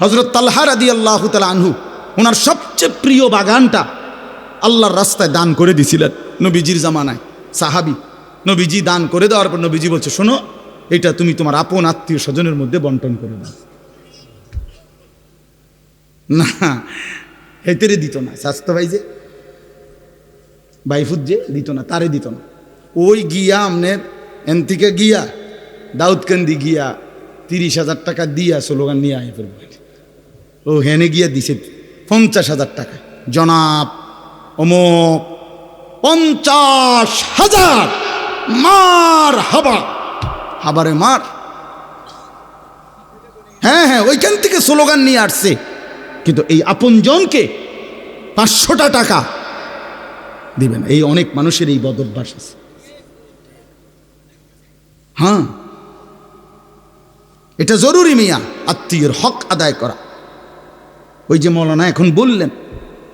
হজরত তাল্হার আদি আল্লাহ তালা আনহু ওনার সবচেয়ে প্রিয় বাগানটা আল্লাহর রাস্তায় দান করে দিছিলেন নবীজির জামানায়। সাহাবি, নবীজি দান করে দেওয়ার পর নবীজি বলছে, শোনো, এটা তুমি তোমার আপন আত্মীয় স্বজনের মধ্যে বন্টন করে দাও। না, হেতেরে দিত না, স্বাস্থ্য ভাই যে বাইফুদ যে, দিত না, তারে দিত না। ওই গিয়া আমনের এন থেকে গিয়া, দাউদকান্দি গিয়া, তিরিশ হাজার টাকা দিয়া স্লোগান নিয়ে আয় পড়ব ও হেনে গিয়া দিছে পঞ্চাশ হাজার টাকা। জনাব অমুক পঞ্চাশ হাজার, মার হাবা। হাবারে মার। হ্যাঁ হ্যাঁ ওইখান থেকে স্লোগান নিয়ে আসছে। কিন্তু এই আপনজনকে পাঁচশোটা টাকা দিবেন এই অনেক মানুষের এই বদ অভ্যাস আছে। হ্যাঁ এটা জরুরি মিয়া, আত্মীয়ের হক আদায় করা। ওই যে মৌলানা এখন বললেন